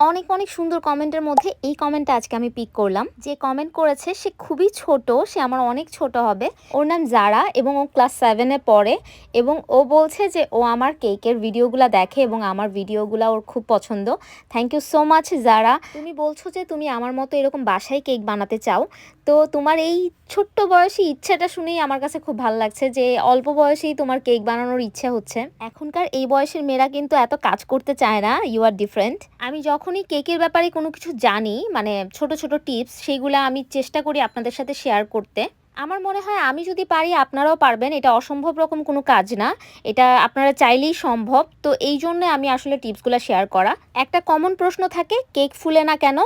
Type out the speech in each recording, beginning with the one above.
অনেক অনেক সুন্দর কমেন্টের মধ্যে এই কমেন্টটা আজকে আমি পিক করলাম। যে কমেন্ট করেছে, সে খুবই ছোট, সে আমার অনেক ছোট হবে। ওর নাম জারা এবং ও ক্লাস সেভেনে পড়ে এবং ও বলছে যে ও আমার কেকের ভিডিওগুলো দেখে এবং আমার ভিডিওগুলো ওর খুব পছন্দ। Thank you so much Zara. তুমি বলছো যে তুমি আমার মতো এরকম বাসায় কেক বানাতে চাও। তো তোমার এই ছোট্ট বয়সী ইচ্ছাটা শুনেই আমার কাছে খুব ভালো লাগছে যে অল্প বয়সেই তোমার কেক বানানোর ইচ্ছা হচ্ছে। এখনকার এই বয়সের মেয়েরা কিন্তু এত কাজ করতে চায় না ইউ আর ডিফারেন্ট আমি যখনই কেকের ব্যাপারে কোনো কিছু জানি মানে ছোট ছোট টিপস সেইগুলো আমি চেষ্টা করি আপনাদের সাথে শেয়ার করতে। আমার মনে হয় আমি যদি পারি, আপনারাও পারবেন, এটা অসম্ভব রকম কোনো কাজ না। এটা আপনারা চাইলেই সম্ভব। তো এই জন্য আমি আসলে টিপসগুলো শেয়ার করা। একটা কমন প্রশ্ন থাকে, কেক ফুলে না কেন?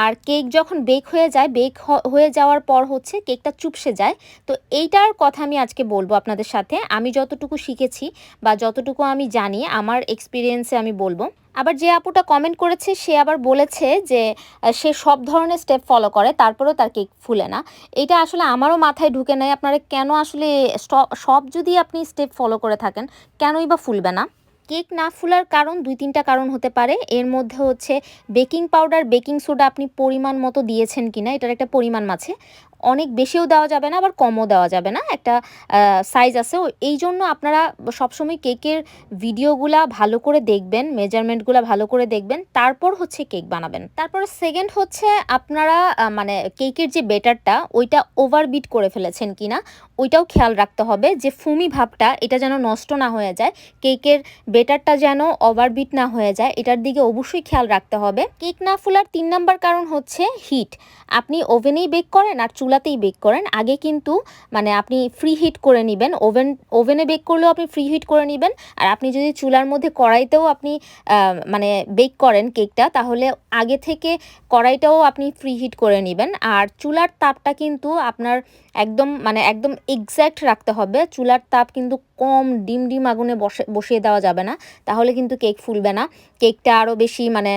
আর কেক যখন বেক হয়ে যায়, বেক হয়ে যাওয়ার পর হচ্ছে কেকটা চুপসে যায়। তো এইটার কথা আমি আজকে বলব আপনাদের সাথে। আমি যতটুকু শিখেছি বা যতটুকু আমি জানি, আমার এক্সপিরিয়েন্সে আমি বলব। আবার যে আপুটা কমেন্ট করেছে, সে আবার বলেছে যে সে সব ধরনের স্টেপ ফলো করে, তারপরেও তার কেক ফুলে না। এটা আসলে আমারও মাথায় ঢুকে নেয় আপনারা কেন আসলে সব যদি আপনি স্টেপ ফলো করে থাকেন, কেনই বা ফুলবে না? কেক না ফুলার কারণ, দুই তিনটা কারণ হতে পারে। এর মধ্যে হচ্ছে বেকিং পাউডার, বেকিং সোডা আপনি পরিমাণ মতো দিয়েছেন কিনা, এটার একটা পরিমাণ আছে। অনেক বেশিও দেওয়া যাবে না, আবার কমও দেওয়া যাবে না। একটা সাইজ আছে। এই জন্য আপনারা সবসময় কেকের ভিডিওগুলা ভালো করে দেখবেন মেজারমেন্টগুলো ভালো করে দেখবেন। তারপর হচ্ছে কেক বানাবেন। তারপর সেকেন্ড হচ্ছে আপনারা মানে কেকের যে বেটারটা ওইটা ওভারবিট করে ফেলেছেন কিনা, ওইটাও খেয়াল রাখতে হবে যে ফুমি ভাবটা, এটা যেন নষ্ট না হয়ে যায়। কেকের বেটারটা যেন ওভারবিট না হয়ে যায়, এটার দিকে অবশ্যই খেয়াল রাখতে হবে। কেক না ফুলার তিন নাম্বার কারণ হচ্ছে হিট আপনি ওভেনেই বেক করেন আর চুলাতেই বেক করেন। আগে কিন্তু মানে আপনি ফ্রি হিট করে নেবেন। ওভেন, ওভেনে বেক করলেও আপনি ফ্রি হিট করে নেবেন। আর আপনি যদি চুলার মধ্যে কড়াইতেও আপনি মানে বেক করেন কেকটা, তাহলে আগে থেকে কড়াইটাও আপনি ফ্রি হিট করে নেবেন। আর চুলার তাপটা কিন্তু আপনার একদম মানে একদম এক্স্যাক্ট রাখতে হবে। চুলার তাপ কিন্তু কম, ডিম ডিম আগুনে বসে, বসিয়ে দেওয়া যাবে না। তাহলে কিন্তু কেক ফুলবে না। কেকটা আরও বেশি মানে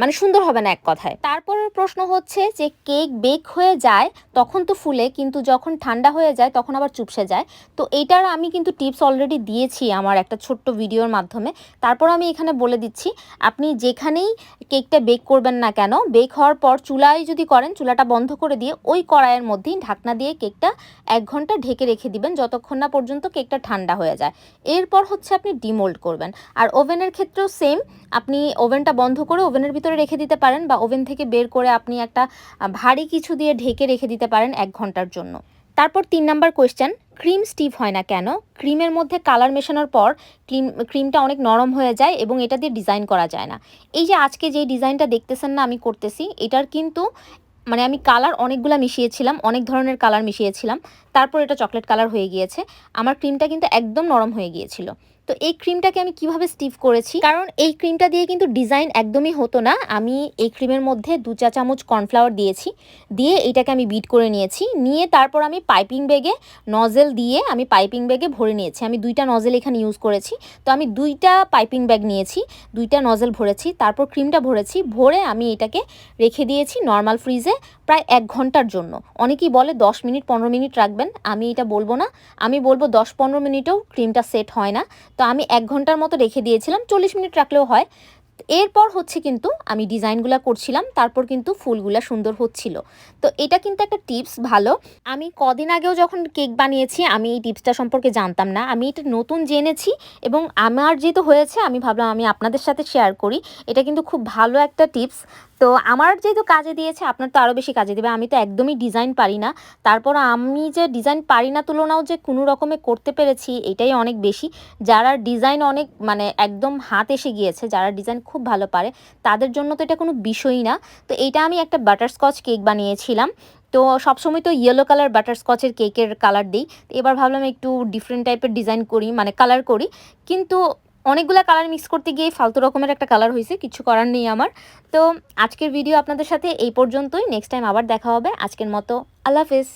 মানে সুন্দর হবে না এক কথায়। তারপরের প্রশ্ন হচ্ছে যে, কেক বেক হয়ে যায় তখন তো ফুলে, কিন্তু যখন ঠান্ডা হয়ে যায় তখন আবার চুপসে যায়। তো এইটার আমি কিন্তু টিপস অলরেডি দিয়েছি আমার একটা ছোট্ট ভিডিওর মাধ্যমে। তারপর আমি এখানে বলে দিচ্ছি, আপনি যেখানেই কেকটা বেক করবেন না কেন, বেক হওয়ার পর চুলায় যদি করেন, চুলাটা বন্ধ করে দিয়ে ওই কড়াইয়ের মধ্যেই ঢাকনা দিয়ে কেকটা এক ঘণ্টা ঢেকে রেখে দিবেন, যতক্ষণ না পর্যন্ত কেকটা ঠান্ডা হয়ে যায়। এরপর হচ্ছে আপনি ডিমোল্ড করবেন। আর ওভেনের ক্ষেত্রেও সেম আপনি ওভেনটা বন্ধ করে ওভেনের ভিতরে রেখে দিতে পারেন বা ওভেন থেকে বের করে আপনি একটা ভারী কিছু দিয়ে ঢেকে রেখে দিতে পারেন এক ঘণ্টার জন্য। তারপর তিন নাম্বার কোয়েশ্চেন ক্রিম স্টিভ হয় না কেন? ক্রিমের মধ্যে কালার মেশানোর পর ক্রিম ক্রিমটা অনেক নরম হয়ে যায় এবং এটা দিয়ে ডিজাইন করা যায় না। এই যে আজকে যে ডিজাইনটা দেখতেছেন না আমি করতেছি, এটার কিন্তু মানে আমি কালার অনেকগুলো মিশিয়েছিলাম, অনেক ধরনের কালার মিশিয়েছিলাম, তারপর এটা চকলেট কালার হয়ে গিয়েছে। আমার ক্রিমটা কিন্তু একদম নরম হয়ে গিয়েছিল। তো এই ক্রিমটাকে আমি কীভাবে স্টিভ করেছি? কারণ এই ক্রিমটা দিয়ে কিন্তু ডিজাইন একদমই হতো না। আমি এই ক্রিমের মধ্যে দু চা চামচ কর্নফ্লাওয়ার দিয়েছি। দিয়ে এইটাকে আমি বিট করে নিয়েছি। নিয়ে তারপর আমি পাইপিং ব্যাগে নজেল দিয়ে আমি পাইপিং ব্যাগে ভরে নিয়েছি। আমি দুইটা নজেল এখানে ইউজ করেছি। তো আমি দুইটা পাইপিং ব্যাগ নিয়েছি, দুইটা নজেল ভরেছি, তারপর ক্রিমটা ভরেছি। ভরে আমি এটাকে রেখে দিয়েছি নর্মাল ফ্রিজে প্রায় এক ঘণ্টার জন্য। অনেকেই বলে দশ মিনিট, পনেরো মিনিট রাখবেন। আমি এটা বলব না। আমি বলব দশ পনেরো মিনিটেও ক্রিমটা সেট হয় না। তো আমি এক ঘণ্টার মতো রেখে দিয়েছিলাম, চল্লিশ মিনিট রাখলেও হয়। এরপর হচ্ছে কিন্তু আমি ডিজাইনগুলো করছিলাম, তারপর কিন্তু ফুলগুলো সুন্দর হচ্ছিল। তো এটা কিন্তু একটা টিপস ভালো। আমি কদিন আগেও যখন কেক বানিয়েছি, আমি এই টিপসটা সম্পর্কে জানতাম না। আমি এটা নতুন জেনেছি এবং আমার যেহেতু হয়েছে, আমি ভাবলাম আমি আপনাদের সাথে শেয়ার করি। এটা কিন্তু খুব ভালো একটা টিপস। তো আমার যেহেতু কাজে দিয়েছে, আপনার তো আরও বেশি কাজে দেবে, আমি তো একদমই ডিজাইন পারি না। তারপর আমি যে ডিজাইন পারি না তুলনাও যে কোনো রকমে করতে পেরেছি, এটাই অনেক বেশি। যারা ডিজাইন অনেক মানে একদম হাত এসে গিয়েছে, যারা ডিজাইন খুব ভালো পারে, তাদের জন্য তো এটা কোনো বিষয়ই না। তো এইটা আমি একটা বাটারস্কচ কেক বানিয়েছিলাম। তো সবসময় তো ইয়েলো কালার বাটারস্কচের কেকের কালার দিই। এবার ভাবলাম একটু ডিফারেন্ট টাইপের ডিজাইন করি মানে কালার করি। কিন্তু অনেকগুলো কালার মিক্স করতে গিয়ে ফালতু রকমের একটা কালার হয়েছে, কিছু করার নেই আমার। তো আজকের ভিডিও আপনাদের সাথে এই পর্যন্তই নেক্সট টাইম আবার দেখা হবে। আজকের মতো আল্লাহ হাফেজ।